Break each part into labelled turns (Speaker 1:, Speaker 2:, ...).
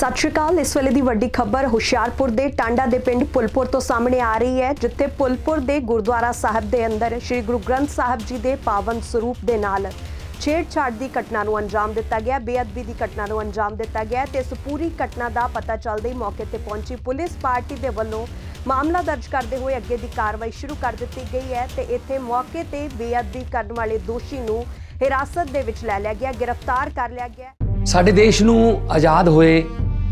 Speaker 1: ਸਤਿ ਸ਼੍ਰੀ ਅਕਾਲ। ਇਸ ਵੇਲੇ ਦੀ ਵੱਡੀ ਖਬਰ ਹੁਸ਼ਿਆਰਪੁਰ ਦੇ ਟਾਂਡਾ ਦੇ ਪਿੰਡ ਪੁਲਪੁਰ ਤੋਂ ਸਾਹਮਣੇ ਆ ਰਹੀ ਹੈ, ਜਿੱਥੇ ਪੁਲਪੁਰ ਦੇ ਗੁਰਦੁਆਰਾ ਸਾਹਿਬ ਦੇ ਅੰਦਰ ਸ੍ਰੀ ਗੁਰੂ ਗ੍ਰੰਥ ਸਾਹਿਬ ਜੀ ਦੇ ਪਾਵਨ ਸਰੂਪ ਦੇ ਨਾਲ ਛੇੜਛਾੜ ਦੀ ਘਟਨਾ ਨੂੰ ਅੰਜਾਮ ਦਿੱਤਾ ਗਿਆ। ਬੇਅਦਬੀ ਦੀ ਘਟਨਾ ਨੂੰ ਅੰਜਾਮ ਦਿੱਤਾ ਗਿਆ ਤੇ ਇਸ ਪੂਰੀ ਘਟਨਾ ਦਾ ਪਤਾ ਚੱਲਦੇ ਹੀ ਮੌਕੇ ਤੇ ਪਹੁੰਚੀ ਪੁਲਿਸ। ਪਾਰਟੀ ਦੇ ਵੱਲੋਂ ਮਾਮਲਾ ਦਰਜ ਕਰਦੇ ਹੋਏ ਅੱਗੇ ਦੀ ਕਾਰਵਾਈ ਸ਼ੁਰੂ ਕਰ ਦਿੱਤੀ ਗਈ ਹੈ ਤੇ ਇੱਥੇ ਮੌਕੇ ਤੇ ਬੇਅਦਬੀ ਕਰਨ ਵਾਲੇ ਦੋਸ਼ੀ ਨੂੰ ਹਿਰਾਸਤ ਦੇ ਵਿੱਚ ਲੈ ਲਿਆ ਗਿਆ, ਗ੍ਰਿਫਤਾਰ ਕਰ ਲਿਆ ਗਿਆ।
Speaker 2: ਸਾਡੇ ਦੇਸ਼ ਨੂੰ ਆਜ਼ਾਦ ਹੋਏ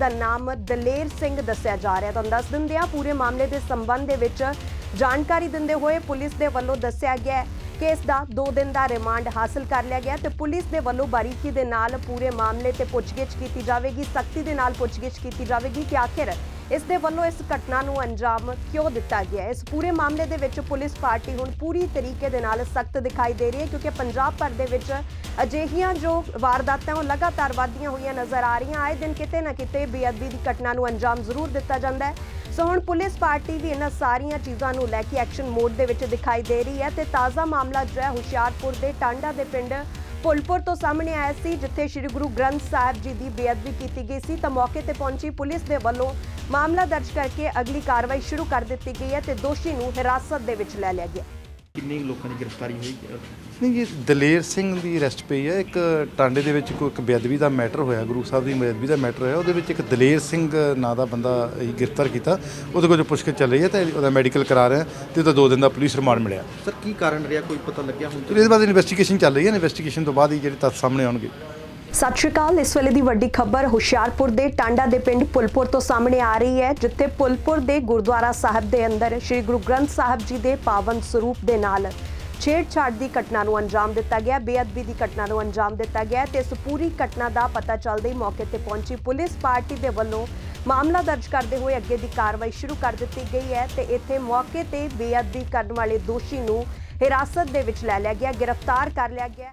Speaker 1: ਦਾ ਨਾਮ ਦਲੇਰ ਸਿੰਘ ਦੱਸਿਆ ਜਾ ਰਿਹਾ ਤੁਹਾਨੂੰ ਦੱਸ ਦਿੰਦੇ ਆ ਪੂਰੇ ਮਾਮਲੇ ਦੇ ਸੰਬੰਧ ਦੇ ਵਿੱਚ ਜਾਣਕਾਰੀ ਦਿੰਦੇ ਹੋਏ ਪੁਲਿਸ ਦੇ ਵੱਲੋਂ ਦੱਸਿਆ ਗਿਆ ਹੈ ਕਿ ਇਸ ਦਾ 2 ਦਿਨ ਦਾ ਰਿਮਾਂਡ ਹਾਸਲ ਕਰ ਲਿਆ ਗਿਆ ਤੇ ਪੁਲਿਸ ਦੇ ਵੱਲੋਂ ਬਾਰੀਕੀ ਦੇ ਨਾਲ ਪੂਰੇ ਮਾਮਲੇ ਤੇ ਪੁੱਛਗਿੱਛ ਕੀਤੀ ਜਾਵੇਗੀ, ਸਖਤੀ ਦੇ ਨਾਲ ਪੁੱਛਗਿੱਛ ਕੀਤੀ ਜਾਵੇਗੀ ਕਿ ਆਖਿਰ ਇਸ ਦੇ ਵੱਲੋਂ ਇਸ ਘਟਨਾ ਨੂੰ ਅੰਜਾਮ ਕਿਉਂ ਦਿੱਤਾ ਗਿਆ? ਇਸ ਪੂਰੇ ਮਾਮਲੇ ਦੇ ਵਿੱਚ ਪੁਲਿਸ ਪਾਰਟੀ ਹੁਣ ਪੂਰੀ ਤਰੀਕੇ ਦੇ ਨਾਲ ਸਖਤ ਦਿਖਾਈ ਦੇ ਰਹੀ ਹੈ ਕਿਉਂਕਿ ਪੰਜਾਬ ਭਰ ਦੇ ਵਿੱਚ ਅਜਿਹੀਆਂ ਜੋ ਵਾਰਦਾਤਾਂ ਉਹ ਲਗਾਤਾਰ ਵਧਦੀਆਂ ਹੋਈਆਂ ਨਜ਼ਰ ਆ ਰਹੀਆਂ। ਆਏ ਦਿਨ ਕਿਤੇ ਨਾ ਕਿਤੇ ਬੇਅਦਬੀ ਦੀ ਘਟਨਾ ਨੂੰ ਅੰਜਾਮ ਜ਼ਰੂਰ ਦਿੱਤਾ ਜਾਂਦਾ ਹੈ। ਸੋ ਹੁਣ ਪੁਲਿਸ ਪਾਰਟੀ ਵੀ ਇਹਨਾਂ ਸਾਰੀਆਂ ਚੀਜ਼ਾਂ ਨੂੰ ਲੈ ਕੇ ਐਕਸ਼ਨ ਮੋਡ ਦੇ ਵਿੱਚ ਦਿਖਾਈ ਦੇ ਰਹੀ ਹੈ ਤੇ ਤਾਜ਼ਾ ਮਾਮਲਾ ਜੋ ਹੈ ਹੁਸ਼ਿਆਰਪੁਰ ਦੇ ਟਾਂਡਾ ਦੇ ਪਿੰਡ ਫੁੱਲਪੁਰ ਤੋਂ ਸਾਹਮਣੇ ਆਇਆ ਸੀ, ਜਿੱਥੇ ਸ੍ਰੀ ਗੁਰੂ ਗ੍ਰੰਥ ਸਾਹਿਬ ਜੀ ਦੀ ਬੇਅਦਬੀ ਕੀਤੀ ਗਈ ਸੀ, ਤਾਂ ਮੌਕੇ ਤੇ ਪਹੁੰਚੀ ਪੁਲਿਸ ਦੇ ਵੱਲੋਂ ਮਾਮਲਾ ਦਰਜ ਕਰਕੇ ਅਗਲੀ ਕਾਰਵਾਈ ਸ਼ੁਰੂ ਕਰ ਦਿੱਤੀ ਗਈ ਹੈ ਤੇ ਦੋਸ਼ੀ ਨੂੰ ਹਿਰਾਸਤ ਦੇ ਵਿੱਚ ਲੈ ਲਿਆ ਗਿਆ।
Speaker 3: ਕਿੰਨੇ ਲੋਕਾਂ ਦੀ ਗ੍ਰਿਫਤਾਰੀ ਹੋਈ?
Speaker 4: ਨਹੀਂ ਜੀ ਦਲੇਰ ਸਿੰਘ ਦੀ ਅਰੈਸਟ ਪਈ ਹੈ। ਇੱਕ ਟਾਂਡੇ ਦੇ ਵਿੱਚ ਕੋਈ ਇੱਕ ਬੇਅਦਬੀ ਦਾ ਮੈਟਰ ਹੋਇਆ ਗੁਰੂ ਸਾਹਿਬ ਦੀ ਬੇਅਦਬੀ ਦਾ ਮੈਟਰ ਹੋਇਆ। ਉਹਦੇ ਵਿੱਚ ਇੱਕ ਦਲੇਰ ਸਿੰਘ ਨਾਂ ਦਾ ਬੰਦਾ ਅਸੀਂ ਗ੍ਰਿਫਤਾਰ ਕੀਤਾ। ਉਹਦੇ ਕੋਲ ਪੁੱਛਗਿੱਛ ਚੱਲ ਰਹੀ ਹੈ ਤੇ ਉਹਦਾ ਮੈਡੀਕਲ ਕਰਾ ਰਹੇ ਹਾਂ ਤੇ ਉਹਦਾ ਦੋ ਦਿਨ ਦਾ ਪੁਲਿਸ ਰਿਮਾਂਡ ਮਿਲਿਆ।
Speaker 3: ਸਰ ਕੀ ਕਾਰਨ ਰਿਹਾ? ਕੋਈ ਪਤਾ ਲੱਗਿਆ ਹੁਣ
Speaker 4: ਇਹਦੇ ਬਾਅਦ ਇਨਵੈਸਟੀਗੇਸ਼ਨ ਚੱਲ ਰਹੀ ਹੈ। ਇਨਵੈਸਟੀਗੇਸ਼ਨ ਤੋਂ ਬਾਅਦ ਹੀ ਜਿਹੜੇ ਤੱਥ ਸਾਹਮਣੇ ਆਉਣਗੇ।
Speaker 1: ਸਤਿ ਸ਼੍ਰੀ ਅਕਾਲ, ਇਸ ਵੇਲੇ ਦੀ ਵੱਡੀ ਖਬਰ ਹੁਸ਼ਿਆਰਪੁਰ ਦੇ ਟਾਂਡਾ ਦੇ ਪਿੰਡ ਪੁਲਪੁਰ ਤੋਂ ਸਾਹਮਣੇ ਆ ਰਹੀ ਹੈ, ਜਿੱਥੇ ਪੁਲਪੁਰ ਦੇ ਗੁਰਦੁਆਰਾ ਸਾਹਿਬ ਦੇ ਅੰਦਰ ਸ੍ਰੀ ਗੁਰੂ ਗ੍ਰੰਥ ਸਾਹਿਬ ਜੀ ਦੇ ਪਾਵਨ ਸਰੂਪ ਦੇ ਨਾਲ ਛੇੜਛਾੜ ਦੀ ਘਟਨਾ ਨੂੰ ਅੰਜਾਮ ਦਿੱਤਾ ਗਿਆ, ਬੇਅਦਬੀ ਦੀ ਘਟਨਾ ਨੂੰ ਅੰਜਾਮ ਦਿੱਤਾ ਗਿਆ ਤੇ ਇਸ ਪੂਰੀ ਘਟਨਾ ਦਾ ਪਤਾ ਚੱਲਦੇ ਹੀ ਮੌਕੇ ਤੇ ਪਹੁੰਚੀ ਪੁਲਿਸ ਪਾਰਟੀ ਦੇ ਵੱਲੋਂ ਮਾਮਲਾ ਦਰਜ ਕਰਦੇ ਹੋਏ ਅੱਗੇ ਦੀ ਕਾਰਵਾਈ ਸ਼ੁਰੂ ਕਰ ਦਿੱਤੀ ਗਈ ਹੈ ਤੇ ਇੱਥੇ ਮੌਕੇ ਤੇ ਬੇਅਦਬੀ ਕਰਨ ਵਾਲੇ ਦੋਸ਼ੀ ਨੂੰ ਹਿਰਾਸਤ ਦੇ ਵਿੱਚ ਲੈ ਲਿਆ ਗਿਆ, ਗ੍ਰਿਫਤਾਰ ਕਰ ਲਿਆ ਗਿਆ।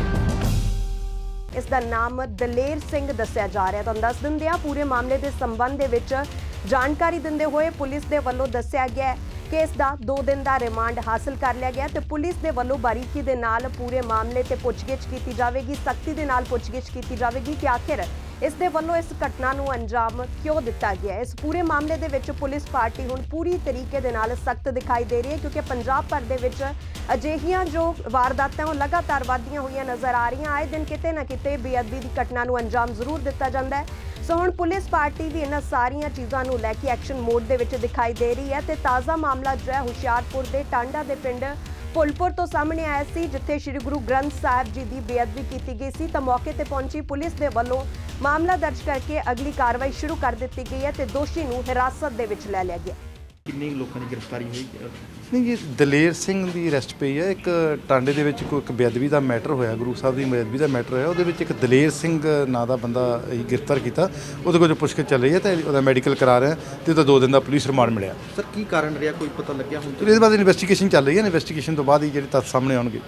Speaker 1: ਦਾ ਨਾਮ ਦਲੇਰ ਸਿੰਘ ਦੱਸਿਆ ਜਾ ਰਿਹਾ ਤੁਹਾਨੂੰ ਦੱਸ ਦਿੰਦੇ ਆ ਪੂਰੇ ਮਾਮਲੇ ਦੇ ਸੰਬੰਧ ਦੇ ਵਿੱਚ ਜਾਣਕਾਰੀ ਦਿੰਦੇ ਹੋਏ ਪੁਲਿਸ ਦੇ ਵੱਲੋਂ ਦੱਸਿਆ ਗਿਆ ਹੈ ਕਿ ਇਸ ਦਾ 2 ਦਿਨ ਦਾ ਰਿਮਾਂਡ ਹਾਸਲ ਕਰ ਲਿਆ ਗਿਆ ਤੇ ਪੁਲਿਸ ਦੇ ਵੱਲੋਂ ਬਾਰੀਕੀ ਦੇ ਨਾਲ ਪੂਰੇ ਮਾਮਲੇ ਤੇ ਪੁੱਛਗਿੱਛ ਕੀਤੀ ਜਾਵੇਗੀ, ਸਖਤੀ ਦੇ ਨਾਲ ਪੁੱਛਗਿੱਛ ਕੀਤੀ ਜਾਵੇਗੀ ਕਿ ਆਖਿਰ ਇਸ ਦੇ ਵੱਲੋਂ ਇਸ ਘਟਨਾ ਨੂੰ ਅੰਜਾਮ ਕਿਉਂ ਦਿੱਤਾ ਗਿਆ? ਇਸ ਪੂਰੇ ਮਾਮਲੇ ਦੇ ਵਿੱਚ ਪੁਲਿਸ ਪਾਰਟੀ ਹੁਣ ਪੂਰੀ ਤਰੀਕੇ ਦੇ ਨਾਲ ਸਖਤ ਦਿਖਾਈ ਦੇ ਰਹੀ ਹੈ ਕਿਉਂਕਿ ਪੰਜਾਬ ਭਰ ਦੇ ਵਿੱਚ ਅਜਿਹੀਆਂ ਜੋ ਵਾਰਦਾਤਾਂ ਉਹ ਲਗਾਤਾਰ ਵਧਦੀਆਂ ਹੋਈਆਂ ਨਜ਼ਰ ਆ ਰਹੀਆਂ। ਆਏ ਦਿਨ ਕਿਤੇ ਨਾ ਕਿਤੇ ਬੇਅਦਬੀ ਦੀ ਘਟਨਾ ਨੂੰ ਅੰਜਾਮ ਜ਼ਰੂਰ ਦਿੱਤਾ ਜਾਂਦਾ ਹੈ। ਸੋ ਹੁਣ ਪੁਲਿਸ ਪਾਰਟੀ ਵੀ ਇਹਨਾਂ ਸਾਰੀਆਂ ਚੀਜ਼ਾਂ ਨੂੰ ਲੈ ਕੇ ਐਕਸ਼ਨ ਮੋਡ ਦੇ ਵਿੱਚ ਦਿਖਾਈ ਦੇ ਰਹੀ ਹੈ ਤੇ ਤਾਜ਼ਾ ਮਾਮਲਾ ਜੋ ਹੈ ਹੁਸ਼ਿਆਰਪੁਰ ਦੇ ਟਾਂਡਾ ਦੇ ਪਿੰਡ ਪੁਲਪੁਰ ਤੋਂ ਸਾਹਮਣੇ ਆਇਆ ਸੀ, ਜਿੱਥੇ ਸ੍ਰੀ ਗੁਰੂ ਗ੍ਰੰਥ ਸਾਹਿਬ ਜੀ ਦੀ ਬੇਅਦਬੀ ਕੀਤੀ ਗਈ ਸੀ। ਤਾਂ ਮੌਕੇ ਤੇ ਪਹੁੰਚੀ ਪੁਲਿਸ ਦੇ ਵੱਲੋਂ ਮਾਮਲਾ ਦਰਜ ਕਰਕੇ ਅਗਲੀ ਕਾਰਵਾਈ ਸ਼ੁਰੂ ਕਰ ਦਿੱਤੀ ਗਈ ਹੈ ਤੇ ਦੋਸ਼ੀ ਨੂੰ ਹਿਰਾਸਤ ਦੇ ਵਿੱਚ ਲੈ ਲਿਆ ਗਿਆ
Speaker 3: ਕਿੰਨੇ ਲੋਕਾਂ ਦੀ ਗ੍ਰਿਫਤਾਰੀ ਹੋਈ?
Speaker 4: ਨਹੀਂ ਜੀ ਦਲੇਰ ਸਿੰਘ ਦੀ ਅਰੈਸਟ ਪਈ ਹੈ। ਇੱਕ ਟਾਂਡੇ ਦੇ ਵਿੱਚ ਕੋਈ ਇੱਕ ਬੇਅਦਬੀ ਦਾ ਮੈਟਰ ਹੋਇਆ। ਗੁਰੂ ਸਾਹਿਬ ਦੀ ਬੇਅਦਬੀ ਦਾ ਮੈਟਰ ਹੋਇਆ। ਉਹਦੇ ਵਿੱਚ ਇੱਕ ਦਲੇਰ ਸਿੰਘ ਨਾਂ ਦਾ ਬੰਦਾ ਅਸੀਂ ਗ੍ਰਿਫਤਾਰ ਕੀਤਾ। ਉਹਦੇ ਕੋਲ ਪੁੱਛਗਿੱਛ ਚੱਲ ਰਹੀ ਹੈ ਤੇ ਉਹਦਾ ਮੈਡੀਕਲ ਕਰਾ ਰਹੇ ਹਾਂ ਤੇ ਉਹਦਾ ਦੋ ਦਿਨ ਦਾ ਪੁਲਿਸ ਰਿਮਾਂਡ ਮਿਲਿਆ।
Speaker 3: ਸਰ ਕੀ ਕਾਰਨ ਰਿਹਾ? ਕੋਈ ਪਤਾ ਲੱਗਿਆ ਹੁਣ
Speaker 4: ਇਹਦੇ ਬਾਅਦ ਇਨਵੈਸਟੀਗੇਸ਼ਨ ਚੱਲ ਰਹੀ ਹੈ। ਇਨਵੈਸਟੀਗੇਸ਼ਨ ਤੋਂ ਬਾਅਦ ਹੀ ਜਿਹੜੇ ਤੱਥ ਸਾਹਮਣੇ ਆਉਣਗੇ।